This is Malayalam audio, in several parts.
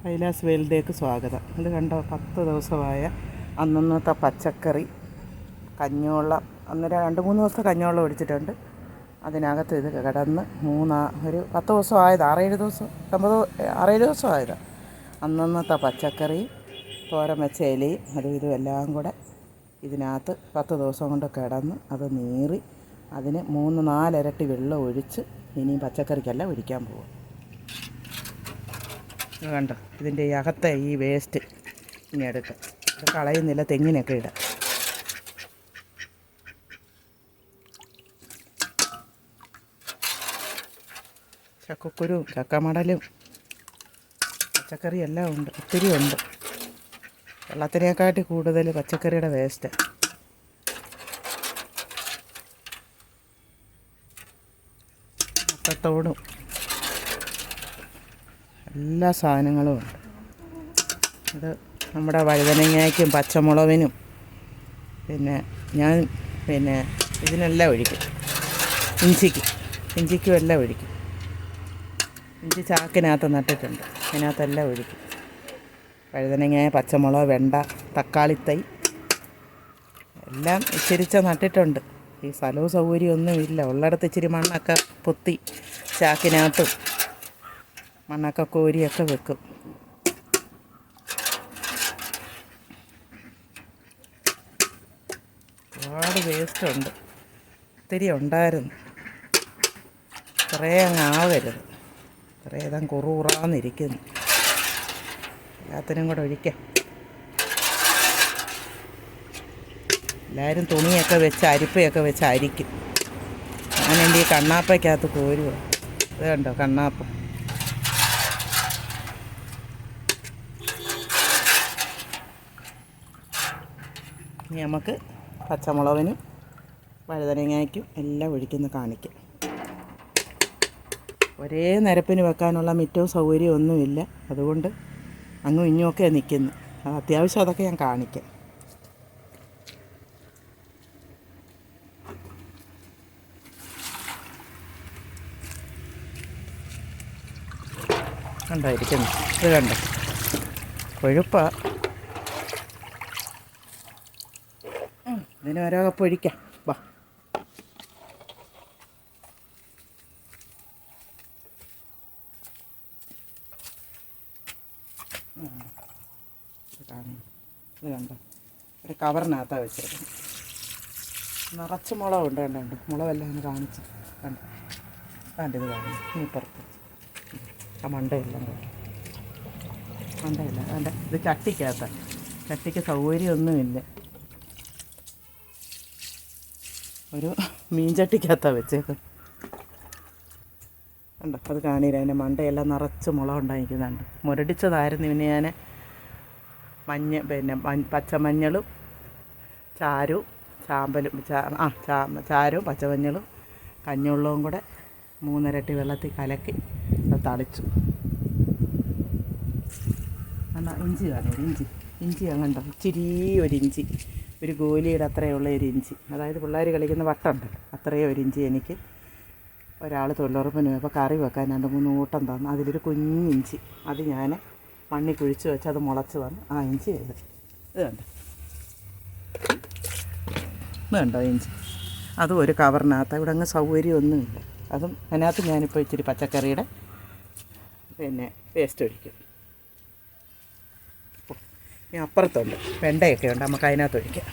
കൈലാസ് വേൽഡേക്ക് സ്വാഗതം. ഇത് കണ്ടോ? പത്ത് ദിവസമായ അന്നന്നത്തെ പച്ചക്കറി കഞ്ഞോളം അന്നേരം രണ്ട് മൂന്ന് ദിവസത്തെ കഞ്ഞോളം ഒടിച്ചിട്ടുണ്ട് അതിനകത്ത് ഇത് കിടന്ന് മൂന്നാ ഒരു പത്ത് ദിവസം ആയത് ആറേഴ് ദിവസം ഒമ്പത് ആറേഴ് ദിവസം ആയത് അന്നന്നത്തെ പച്ചക്കറി തോരൻ വെച്ച ഇലയും അതും ഇതും എല്ലാം കൂടെ ഇതിനകത്ത് പത്ത് ദിവസം കൊണ്ട് കിടന്ന് അത് നീറി അതിന് മൂന്ന് നാലിരട്ടി വെള്ളം ഒഴിച്ച് ഇനിയും പച്ചക്കറിക്കല്ല ഒഴിക്കാൻ പോകും കണ്ടോ? ഇതിന്റെ ഈ അകത്തെ ഈ വേസ്റ്റ് ഇനി എടുക്കാം കളയുന്നില്ല തെങ്ങിനൊക്കെ ഇടാം. ചക്കക്കുരുവും ചക്കമടലും പച്ചക്കറി എല്ലാം ഉണ്ട്. ഒത്തിരി ഉണ്ട്. വെള്ളത്തിനേക്കാട്ടി കൂടുതൽ പച്ചക്കറിയുടെ വേസ്റ്റ് മുട്ടത്തോടും എല്ലാ സാധനങ്ങളും ഉണ്ട്. ഇത് നമ്മുടെ വഴുതനങ്ങയ്ക്കും പച്ചമുളകിനും. പിന്നെ ഞാൻ പിന്നെ ഇതിനെല്ലാം ഒഴിക്കും. ഇഞ്ചിക്ക്. ഇഞ്ചിക്കും എല്ലാം ഒഴിക്കും. ഇഞ്ചി ചാക്കിനകത്ത് നട്ടിട്ടുണ്ട്. അതിനകത്തെല്ലാം ഒഴിക്കും. വഴുതനങ്ങ പച്ചമുളക് വെണ്ട തക്കാളിത്തൈ എല്ലാം ഇച്ചിരിച്ച നട്ടിട്ടുണ്ട്. ഈ സ്ഥലവും സൗകര്യമൊന്നും ഒന്നുമില്ല ഉള്ളിടത്ത് ഇച്ചിരി മണ്ണൊക്കെ പൊത്തി ചാക്കിനകത്തും മണ്ണൊക്കെ കോരിയൊക്കെ വെക്കും. ഒരുപാട് വേസ്റ്റ് ഉണ്ട്. ഒത്തിരി ഉണ്ടായിരുന്നു. കുറേ അങ്ങ് ആവരുത്. കുറേ ഇതാ കുറുകുറാന്നിരിക്കുന്നു. എല്ലാത്തിനും കൂടെ ഒഴിക്കാം. എല്ലാവരും തുണിയൊക്കെ വെച്ച് അരിപ്പയൊക്കെ വെച്ച് അരിക്കും. ഞാൻ എന്റെ ഈ കണ്ണാപ്പയ്ക്കകത്ത് കോരുക ഇത് കണ്ടോ കണ്ണാപ്പം? ഇനി നമുക്ക് പച്ചമുളകിനും വഴുതനങ്ങയ്ക്കും എല്ലാം ഒഴിക്കുന്ന കാണിക്കും. ഒരേ നിരപ്പിന് വെക്കാനുള്ള മിറ്റവും സൗകര്യം ഒന്നുമില്ല. അതുകൊണ്ട് അങ്ങും ഇങ്ങുമൊക്കെ നിൽക്കുന്നു. അത് അത്യാവശ്യം അതൊക്കെ ഞാൻ കാണിക്കാം. കണ്ടായിരിക്കുന്നു ഇത് കണ്ടോ? കൊഴുപ്പാ. ഉം, ഇതിന് ഓരോ കപ്പ് ഒഴിക്കാം വാ. ഇത് കാണും. ഇത് കണ്ടോ? ഒരു കവറിനകത്താണ് വെച്ചേക്കുന്നത് നിറച്ച് മുളകുണ്ട് കണ്ടോ? കണ്ടോ? മുളകെല്ലാം ഒന്ന് കാണിച്ച് കണ്ടോ? കണ്ടിത് കാണും ഈ പുറത്ത്. ആ മണ്ടയെല്ലാം കണ്ടോ? മണ്ടയില്ല. വേണ്ട ഇത് ചട്ടിക്കകത്താണ് ചട്ടിക്ക് സൗകര്യമൊന്നുമില്ല. ഒരു മീൻ ചട്ടിക്കകത്താണ് വെച്ചേക്കുന്നത് കണ്ടോ അത് കാണില്ല അതിന്റെ മണ്ടയെല്ലാം നിറച്ച് മുള ഉണ്ടായിരിക്കുന്നുണ്ട്. മുരടിച്ചതായിരുന്നു ഇവന് ഞാൻ. മഞ്ഞ പിന്നെ പച്ചമഞ്ഞളും ചാരും ചാമ്പലും ചാ ആ ചാ ചാരവും പച്ചമഞ്ഞളും കഞ്ഞുള്ളവും കൂടെ മൂന്നരട്ടി വെള്ളത്തിൽ കലക്കി അത് തളിച്ചു. എന്നാൽ ഇഞ്ചി കാണില്ല ഇഞ്ചി. ഇഞ്ചി അങ്ങണ്ടോ ഇച്ചിരി ഒരു ഇഞ്ചി. ഒരു ഗോലിയുടെ അത്രയുള്ള ഒരു ഇഞ്ചി. അതായത് പിള്ളേർ കളിക്കുന്ന വട്ടമുണ്ടല്ലോ അത്രയും ഒരു ഇഞ്ചി എനിക്ക് ഒരാൾ തൊഴിലുറപ്പിന് പോയപ്പോൾ കറി വെക്കാൻ രണ്ട് മൂന്ന് കൂട്ടം തന്നു. അതിലൊരു കുഞ്ഞിഞ്ചി അത് ഞാൻ മണ്ണി കുഴിച്ച് വെച്ച് അത് മുളച്ച് വന്ന് ആ ഇഞ്ചി ഇത് കണ്ടോ? കണ്ടോ ഇഞ്ചി? അതും ഒരു കവറിനകത്ത്. ഇവിടെ അങ്ങ് സൗകര്യമൊന്നുമില്ല. അതും അതിനകത്ത് ഞാനിപ്പോൾ ഇച്ചിരി പച്ചക്കറിയുടെ പിന്നെ വേസ്റ്റ് ഒഴിക്കും. അപ്പുറത്തുണ്ട്. വെണ്ടയൊക്കെ ഉണ്ട്. നമുക്ക് അതിനകത്ത് ഒഴിക്കാം.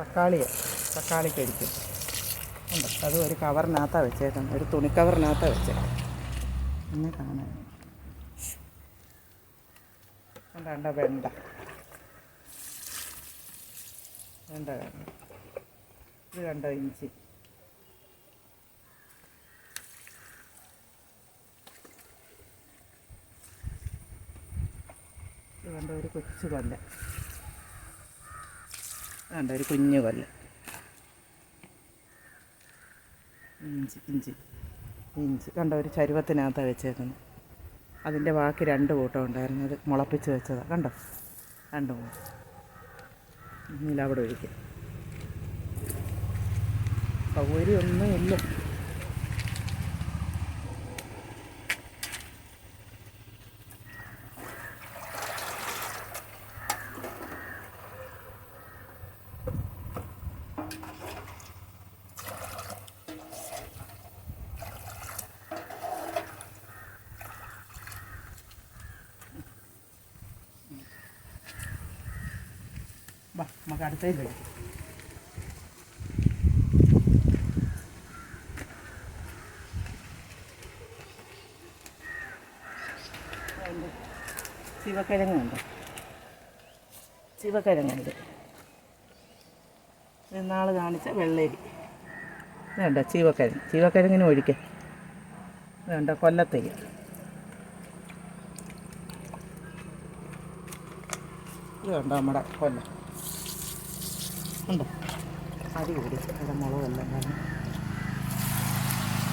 തക്കാളിയാണ് തക്കാളിക്ക് ഒഴിക്കും. ഉണ്ട്. അത് ഒരു കവറിനകത്താണ് വെച്ചേക്കുന്നത്. ഒരു തുണി കവറിനകത്താണ് വെച്ചേക്കുന്നത്. എന്നെ കാണാൻ വെണ്ട? വെണ്ട വേണ്ട ഇത് കണ്ടോ ഇഞ്ചി? ഇത് കണ്ടോ ഒരു കൊച്ചു കൊല്ല. വേണ്ട ഒരു കുഞ്ഞു കൊല്ല. ഇഞ്ചി ഇഞ്ചി ഇഞ്ചി. കണ്ട ഒരു ചരുവത്തിനകത്താണ് വെച്ചേക്കുന്നത് അതിന്റെ ബാക്കി രണ്ട് കൂട്ടം ഉണ്ടായിരുന്നു. അത് മുളപ്പിച്ച് വെച്ചതാണ് കണ്ടോ? രണ്ട് മൂന്ന്. ഇനി അവിടെ ഒഴിക്കാം. സൗകര്യമൊന്നും ഇല്ല വാ നമുക്ക് അടുത്തതിൽ കഴിക്കാം. ശിവക്കിഴങ്ങുണ്ട് ശിവക്കിഴങ്ങുണ്ട് ഇന്നാൾ കാണിച്ച വെള്ളരി. വേണ്ട ചീവക്കിഴങ്ങ്. ചീവക്കിഴങ്ങിന് ഒഴിക്ക. വേണ്ട കൊല്ലത്തേക്ക്. വേണ്ട നമ്മുടെ കൊല്ലം. ഉണ്ട്? അരി കൂടി ഇവിടെ മുളകെല്ലാം തന്നെ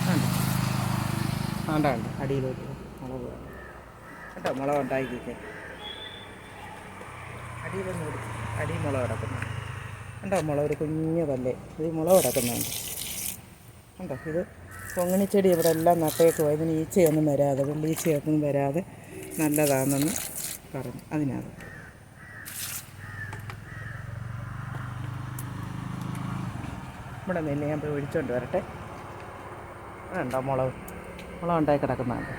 കണ്ടോ വേണ്ട. ഉണ്ട് അടിയിലോട്ട് മുളക് വേണം. കേട്ടോ മുളക് ഉണ്ടാക്കിക്കേ. അടിയിലൊന്നും അടി മുളക് കിടക്കുന്നു കണ്ടോ മുളക് ഒരു കുഞ്ഞു കല്ലേ. ഇത് മുളക് കിടക്കുന്നുണ്ട് കണ്ടോ ഇത് പൊങ്ങണിച്ചെടി ഇവിടെ എല്ലാം നട്ടേക്കുവാ ഇതിന് ഈച്ചയൊന്നും വരാതെ വെള്ളീച്ചയൊന്നും വരാതെ നല്ലതാണെന്ന് പറഞ്ഞു. അതിനകത്ത്. ഇവിടെ നിന്ന് ഞാൻ പോയി ഒഴിച്ചുകൊണ്ട് വരട്ടെ. വേണ്ട മുളക് മുളക് ഉണ്ടായി കിടക്കുന്നുണ്ട്.